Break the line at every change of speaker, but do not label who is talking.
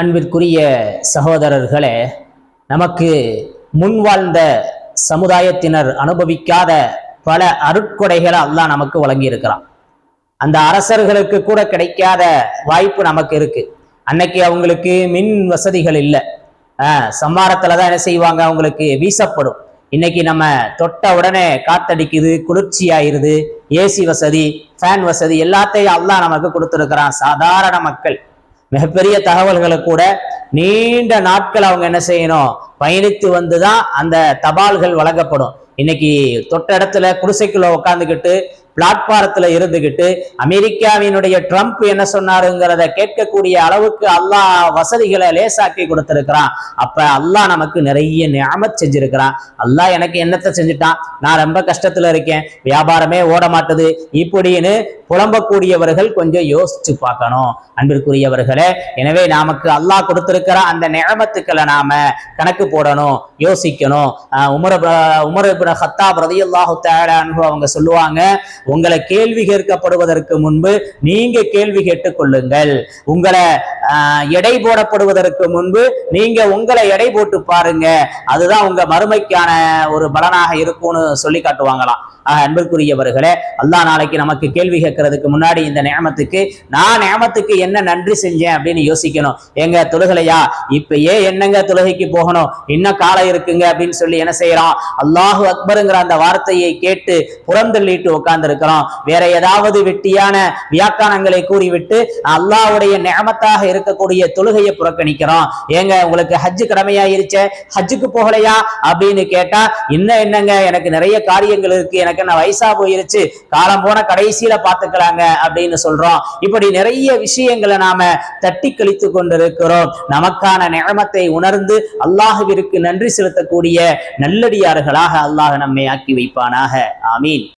அன்பிற்குரிய சகோதரர்களே நமக்கு முன் வாழ்ந்த சமுதாயத்தினர் அனுபவிக்காத பல அருட்கொடைகளை அல்லாஹ் நமக்கு வழங்கியிருக்கிறான். அந்த அரசர்களுக்கு கூட கிடைக்காத வாய்ப்பு நமக்கு இருக்கு. அன்னைக்கு அவங்களுக்கு மின் வசதிகள் இல்லை. சம்மாரத்தில் தான் என்ன செய்வாங்க? அவங்களுக்கு வீசப்படும். இன்னைக்கு நம்ம தொட்ட உடனே காத்தடிக்குது குளிர்ச்சி ஆயிருது ஏசி வசதி ஃபேன் வசதி எல்லாத்தையும் அல்லாஹ் நமக்கு கொடுத்துருக்கிறான். சாதாரண மக்கள். மிகப்பெரிய தகவல்களை கூட நீண்ட நாட்கள் அவங்க என்ன செய்யணும்? பயணித்து வந்துதான் அந்த தபால்கள் வழங்கப்படும். இன்னைக்கு தொட்ட இடத்துல குடிசைக்குள்ள உட்காந்துக்கிட்டு பிளாட்பாரத்துல இருந்துகிட்டு அமெரிக்காவினுடைய ட்ரம்ப் என்ன சொன்னாருங்கிறத கேட்கக்கூடிய அளவுக்கு அல்லாஹ் வசதிகளை லேசாக்கி கொடுத்திருக்கிறான். அப்ப அல்லாஹ் நமக்கு நிறைய ஞாபகம் செஞ்சிருக்கிறான். அல்லாஹ் எனக்கு என்னத்தை செஞ்சுட்டான்? நான் ரொம்ப கஷ்டத்துல இருக்கேன். வியாபாரமே ஓட மாட்டுது. இப்படின்னு புலம்பக்கூடியவர்கள் கொஞ்சம் யோசிச்சு பார்க்கணும். அன்பிற்குரியவர்களே எனவே நமக்கு அல்லாஹ் கொடுத்திருக்கிற அந்த நியமத்துக்களை நாம கணக்கு போடணும் யோசிக்கணும். உமர உமர் ஹத்தா ரதியுல்லாஹு அவங்க சொல்லுவாங்க உங்களை கேள்வி கேட்கப்படுவதற்கு முன்பு நீங்க கேள்வி கேட்டுக் கொள்ளுங்கள் உங்களை எடை போடப்படுவதற்கு முன்பு நீங்க உங்களை எடை போட்டு பாருங்க. அதுதான் உங்க மறுமைக்கான ஒரு பலனாக இருக்கும்னு சொல்லி காட்டுவாங்களாம். அன்பிற்குரியவர்களே அல்லா நாளைக்கு நமக்கு கேள்வி கேட்கறதுக்கு முன்னாடி இந்த நியமத்துக்கு நான் நியமத்துக்கு என்ன நன்றி செஞ்சேன் அப்படின்னு யோசிக்கணும். எங்க தொழுகலையா? இப்பயே என்னங்க தொழுகைக்கு போகணும்? இன்னும் காலம் இருக்குங்க அப்படின்னு சொல்லி என்ன செய்யறோம் அல்லாஹு அக்பருங்கிற அந்த வார்த்தையை கேட்டு புறந்தள்ளிட்டு உட்கார்ந்து இருக்கிறோம் வேற ஏதாவது வெட்டியான வியாக்கானங்களை கூறிவிட்டு அல்லாஹுடைய நியமத்தாக இருக்கக்கூடிய தொழுகையை புறக்கணிக்கிறோம் ஏங்க உங்களுக்கு ஹஜ்ஜு கடமையாயிருச்சே? ஹஜ்ஜுக்கு போகலையா? அப்படின்னு கேட்டா இன்னும் என்னங்க எனக்கு நிறைய காரியங்கள் இருக்கு எனக்கு எனக்கு என்ன வயசா போயிருச்சு காலம் போன கடைசியில பாத்துக்கலாங்க அப்படின்னு சொல்றோம். இப்படி நிறைய விஷயங்களை நாம தட்டி கழித்து கொண்டிருக்கிறோம். நமக்கான நியமத்தை உணர்ந்து அல்லாஹுவிற்கு நன்றி செலுத்தக்கூடிய நல்லடியார்களாக அல்லாஹ் நம்மை ஆக்கி வைப்பானாக. ஆமீன்.